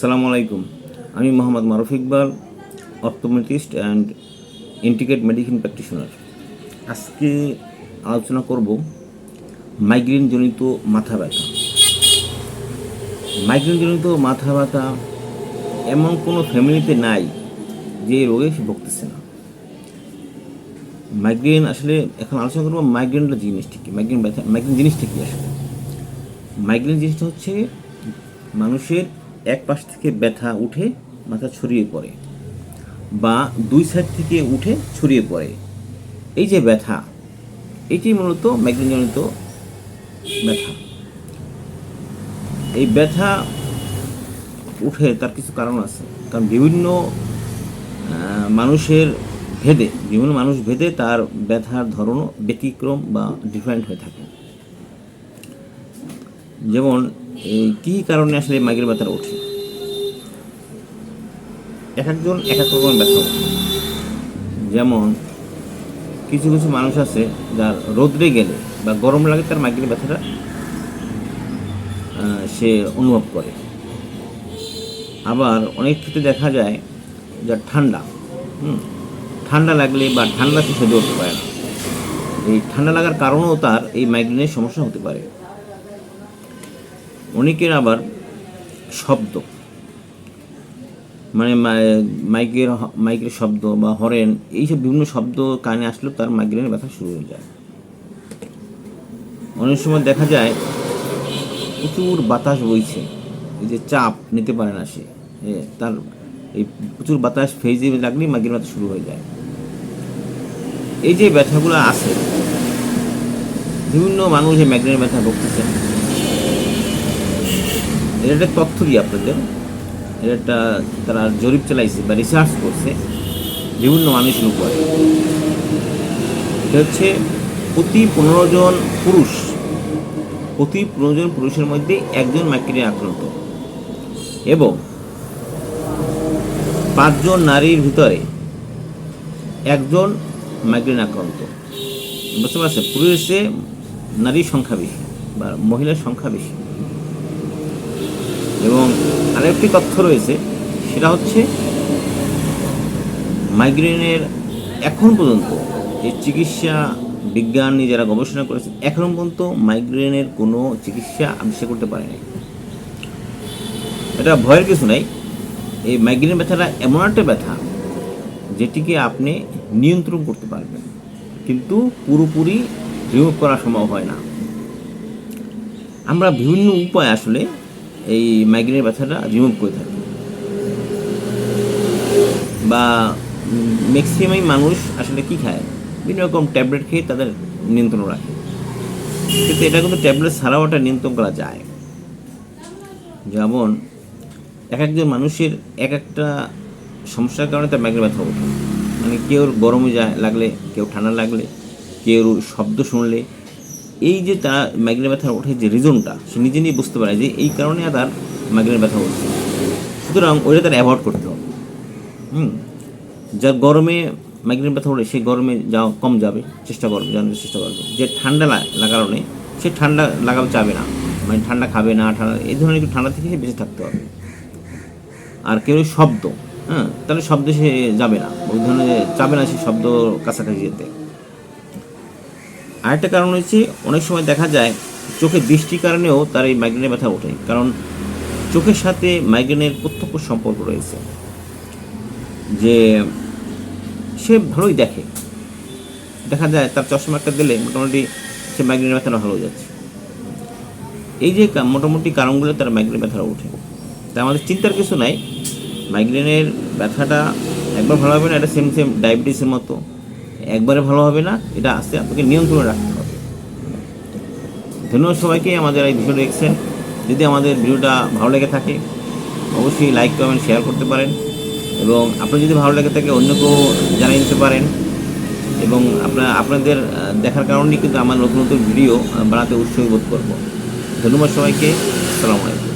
আসসালামু আলাইকুম। আমি Mohammad Maruf Iqbal, optometrist and integrate medicine practitioner. আজকে আলোচনা করব মাইগ্রেন জনিত মাথা ব্যথা। মাইগ্রেন জনিত মাথা ব্যথা এমন কোনো ফ্যামিলিতে নাই যে রোগে সে ভুগতেছে না। মাইগ্রেন আসলে এখন আলোচনা করব মাইগ্রেনটা জিনিসটা কি? মাইগ্রেন ব্যথা মাইগ্রেন জিনিসটা কি আসলে? মাইগ্রেন জিনিসটা হচ্ছে মানুষের এক পাশ থেকে ব্যথা উঠে মাথা ছড়িয়ে পড়ে, বা দুই সাইড থেকে উঠে ছড়িয়ে পড়ে। এই যে ব্যথা, এটি মূলত মাইগ্রেনজনিত ব্যথা। এই ব্যথা উঠে তার কিছু কারণ আছে। কারণ বিভিন্ন মানুষের ভেদে, বিভিন্ন মানুষ ভেদে তার ব্যথার ধরনও ব্যতিক্রম বা ডিফারেন্ট হয়ে থাকে। যেমন এই কী কারণে আসলে মাইগ্রেন ব্যথাটা ওঠে এক একজন এক এক রকম ব্যথা যেমন, কিছু কিছু মানুষ আছে যার রোদ্রে গেলে বা গরম লাগে তার মাইগ্রেন ব্যথাটা সে অনুভব করে। আবার অনেক ক্ষেত্রে দেখা যায় যার ঠান্ডা ঠান্ডা লাগলে বা ঠান্ডা সে সহ্য করতে পারে না। এই ঠান্ডা লাগার কারণেও তার এই মাইগ্রেনের সমস্যা হতে পারে। অনেকের আবার শব্দ। মানে মাই- মাইকের মাইকের শব্দ বা হরেন, এইসব বিভিন্ন শব্দ কানে আসলেও তার মাইগ্রেনের ব্যথা শুরু হয়ে যায়। অনেক সময় দেখা যায়, প্রচুর বাতাস বইছে। এই যে চাপ নিতে পারে না সে। তার এই প্রচুর বাতাস ফেজে লাগলেই মাইগ্রেন ব্যথা শুরু হয়ে যায়। এই যে ব্যথাগুলো আছে, বিভিন্ন মানুষ এই মাইগ্রেনের ব্যথা ভুগতেছেন এর একটা তথ্য দিই আপনাদের। এর একটা তারা জরিপ চালাইছে বা রিসার্চ করছে। বিভিন্ন মানুষের উপরে এটা হচ্ছে প্রতি পনেরো জন পুরুষ, প্রতি পনেরো জন পুরুষের মধ্যে একজন মাইগ্রেনে আক্রান্ত। এবং পাঁচজন নারীর ভিতরে একজন মাইগ্রেন আক্রান্ত। বুঝতে পারছেন? পুরুষে নারীর সংখ্যা বেশি বা মহিলার সংখ্যা বেশি এবং আরেকটি তথ্য রয়েছে, সেটা হচ্ছে মাইগ্রেনের এখন পর্যন্ত এই চিকিৎসা বিজ্ঞানী যারা গবেষণা করেছে, এখন পর্যন্ত মাইগ্রেনের কোনো চিকিৎসা আবিষ্কার করতে পারেনি। এটা ভয়ের কিছু নাই। এই মাইগ্রেন ব্যথাটা এমন একটা ব্যথা যেটিকে আপনি নিয়ন্ত্রণ করতে পারবেন, কিন্তু পুরোপুরি রিমুভ করা সম্ভব হয় না। আমরা বিভিন্ন উপায় আসলে এই মাইগ্রেনের ব্যথাটা রিমুভ করে থাকে। বা ম্যাক্সিমাম মানুষ আসলে কি খায়? বিভিন্ন রকম ট্যাবলেট খেয়ে তাদের নিয়ন্ত্রণ রাখে। কিন্তু এটা কিন্তু ট্যাবলেট ছাড়াও এটা নিয়ন্ত্রণ করা যায়। যেমন, এক একজন মানুষের এক একটা সমস্যার কারণে তার মাইগ্রেন ব্যথা ওঠে। মানে কেউ গরমে যায় লাগলে, কেউ ঠান্ডা লাগলে, কেউ শব্দ শুনলে এই যে তার মাইগ্রেন ব্যথা ওঠে যে রিজনটা সে নিজে নিয়ে বুঝতে পারে যে এই কারণে তার মাইগ্রেন ব্যথা উঠছে সুতরাং ওইটা তার অ্যাভয়েড করতে হবে। হুম? যার গরমে মাইগ্রেন ব্যথা ওঠে সেই গরমে যাওয়া কম যাবে, চেষ্টা করবে, জানার চেষ্টা করবে। যে ঠান্ডা লাগার কারণে সে ঠান্ডা লাগাতে চাবে না। মানে ঠান্ডা খাবে না, ঠান্ডা, এই ধরনের একটু ঠান্ডা থেকে সে বেঁচে থাকতে হবে আর কেউ শব্দ হ্যাঁ? তাহলে শব্দ সে যাবে না। ওই ধরনের যাবে না সে শব্দ কাছাকাছি যেতে। আরেকটা কারণ হচ্ছে অনেক সময় দেখা যায় চোখে দৃষ্টির কারণেও তার এই মাইগ্রেনের ব্যথা ওঠে, কারণ চোখের সাথে মাইগ্রেনের প্রত্যক্ষ সম্পর্ক রয়েছে। যে সে ভালোই দেখে। দেখা যায় তার চশমা একটা দিলে মোটামুটি সে মাইগ্রেনের ব্যথাটা ভালো যাচ্ছে। এই যে মোটামুটি কারণগুলো তার মাইগ্রেন ব্যথাটা ওঠে। তা আমাদের চিন্তার কিছু নাই। মাইগ্রেনের ব্যথাটা একবার ভালো হবে না, এটা সেম সেম ডায়াবেটিসের মতো। একবারে ভালো হবে না, এটা আস্তে আপনাকে নিয়ন্ত্রণে রাখতে হবে। ধন্যবাদ সবাইকে, আমাদের এই ভিডিও দেখছেন। যদি আমাদের ভিডিওটা ভালো লেগে থাকে, অবশ্যই লাইক কমেন্ট শেয়ার করতে পারেন। এবং আপনার যদি ভালো লেগে থাকে অন্য কেউ জানিয়ে দিতে পারেন। এবং আপনার, আপনাদের দেখার কারণেই কিন্তু আমার নতুন নতুন ভিডিও বানাতে উৎসাহ বোধ করব। ধন্যবাদ সবাইকে, আসসালামু আলাইকুম।